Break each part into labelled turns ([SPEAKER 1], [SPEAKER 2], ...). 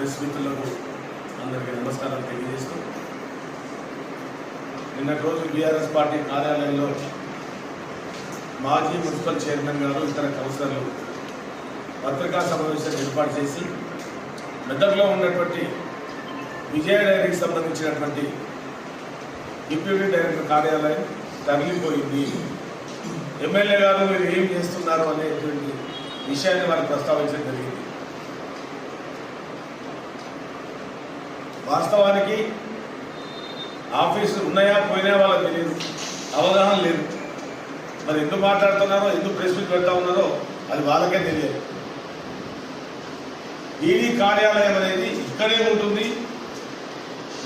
[SPEAKER 1] Press మిత్రులకు అందరికీ నమస్కారం తెలియజేస్తూ నిన్నటి రోజు బీఆర్ఎస్ పార్టీ కార్యాలయంలో మాజీ మున్సిపల్ చైర్మన్ గారు ఇతర కౌన్సిలర్లు పత్రికా సమావేశం ఏర్పాటు చేసి మెదక్లో ఉన్నటువంటి విజయ డైరీకి సంబంధించినటువంటి డిప్యూటీ డైరెక్టర్ కార్యాలయం తగిలిపోయింది ఎమ్మెల్యే గారు మీరు ఏం చేస్తున్నారు? అనేటువంటి విషయాన్ని వారు ప్రస్తావించడం జరిగింది. వాస్తవానికి ఆఫీసులు ఉన్నాయా పోయినా వాళ్ళకి తెలియదు. అవగాహన లేదు. మరి ఎందుకు మాట్లాడుతున్నారో ఎందుకు ప్రెస్ మీట్ పెడతా ఉన్నారో అది వాళ్ళకే తెలియదు. ఈడీ కార్యాలయం అనేది ఇక్కడే ఉంటుంది.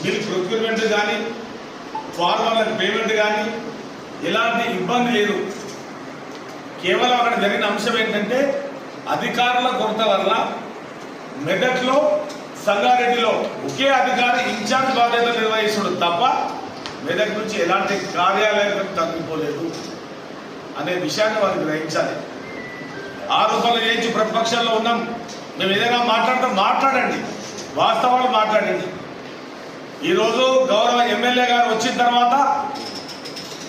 [SPEAKER 1] మీరు ప్రొక్యూర్మెంట్ కానీ ఫార్మర్లకు పేమెంట్ కానీ ఎలాంటి ఇబ్బంది లేదు. కేవలం అక్కడ జరిగిన అంశం ఏంటంటే అధికారుల కొరత వల్ల మెదక్లో సంగారెడ్డిలో ఒకే అధికారి ఇన్ఛార్జ్ బాధ్యత నిర్వహిస్తుడు తప్ప మెదక్ నుంచి ఎలాంటి కార్యాలయం తగ్గిపోలేదు అనే విషయాన్ని వారు గ్రహించాలి. ఆరోపణలు చేయించి ప్రతిపక్షంలో ఉన్నాం. మేము ఏదైనా మాట్లాడటం మాట్లాడండి. వాస్తవాలు మాట్లాడండి. ఈరోజు గౌరవ ఎమ్మెల్యే గారు వచ్చిన తర్వాత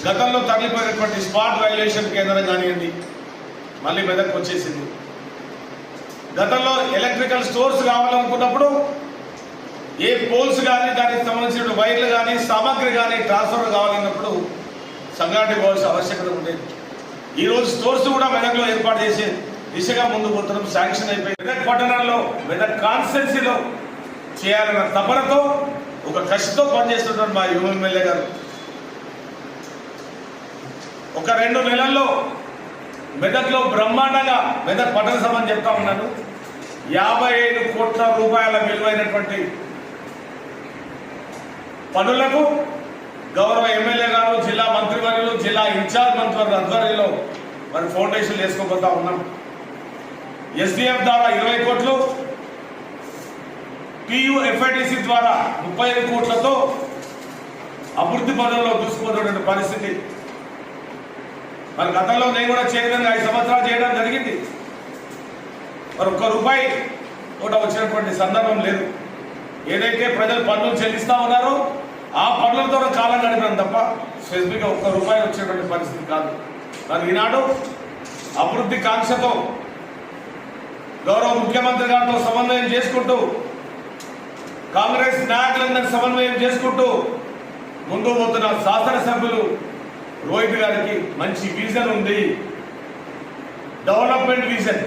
[SPEAKER 1] గతంలో తరలిపోయినటువంటి స్పాట్ వైలేషన్ కేంద్రం కానివ్వండి మళ్ళీ మెదక్ వచ్చేసింది. గతంలో ఎలక్ట్రికల్ స్టోర్స్ కావాలనుకున్నప్పుడు ఏ పోల్స్ కానీ దానికి సంబంధించిన వైర్లు కానీ సామాగ్రి కానీ ట్రాన్స్ఫర్ కావాలన్నప్పుడు సంఘాటి పోవాల్సిన ఆవశ్యకత ఉండేది. ఈ రోజు స్టోర్స్ కూడా మెదక్లో ఏర్పాటు చేసి దిశగా ముందు పోతున్నాం శాంక్షన్ అయిపోయి మెదక్ పట్టణంలో మెదక్ కాన్స్టెన్సీలో చేయాలన్న తపనతో ఒక కసితో పనిచేస్తున్నారు మా యువ ఎమ్మెల్యే గారు. ఒక రెండు నెలల్లో మెదక్లో బ్రహ్మాండంగా మెదక్ పట్టణ సభ అని చెప్తా ఉన్నాను. యాభై ఐదు కోట్ల రూపాయల విలువైనటువంటి పనులకు గౌరవ ఎమ్మెల్యే గారు జిల్లా మంత్రివర్యులు జిల్లా ఇన్ఛార్జ్ మంత్రివర్గ ఆధ్వర్యంలో మరి ఫౌండేషన్ వేసుకోబోతా ఉన్నాం. ఎస్డిఎఫ్ ద్వారా ఇరవై కోట్లు టియుఎఫ్ఐడిసి ద్వారా ముప్పై ఐదు కోట్లతో అభివృద్ధి పనుల్లో దూసుకుపోతున్నటువంటి పరిస్థితి. మరి గతంలో నేను కూడా చైర్మన్ ఐదు సంవత్సరాలు చేయడం జరిగింది. మరి ఒక్క రూపాయి కూడా వచ్చినటువంటి సందర్భం లేదు. ఏదైతే ప్రజలు పన్నులు చెల్లిస్తా ఉన్నారో ఆ పనులతో కాలం గడిపాం తప్ప స్పెసిఫిక్గా ఒక్క రూపాయి వచ్చేటువంటి పరిస్థితి కాదు. మరి ఈనాడు అభివృద్ధి కాంక్షతో గౌరవ ముఖ్యమంత్రి గారితో సమన్వయం చేసుకుంటూ కాంగ్రెస్ నాయకులందరినీ సమన్వయం చేసుకుంటూ ముందు పోతున్న శాసనసభ్యులు రోహిత్ గారికి మంచి విజన్ ఉంది. Development vision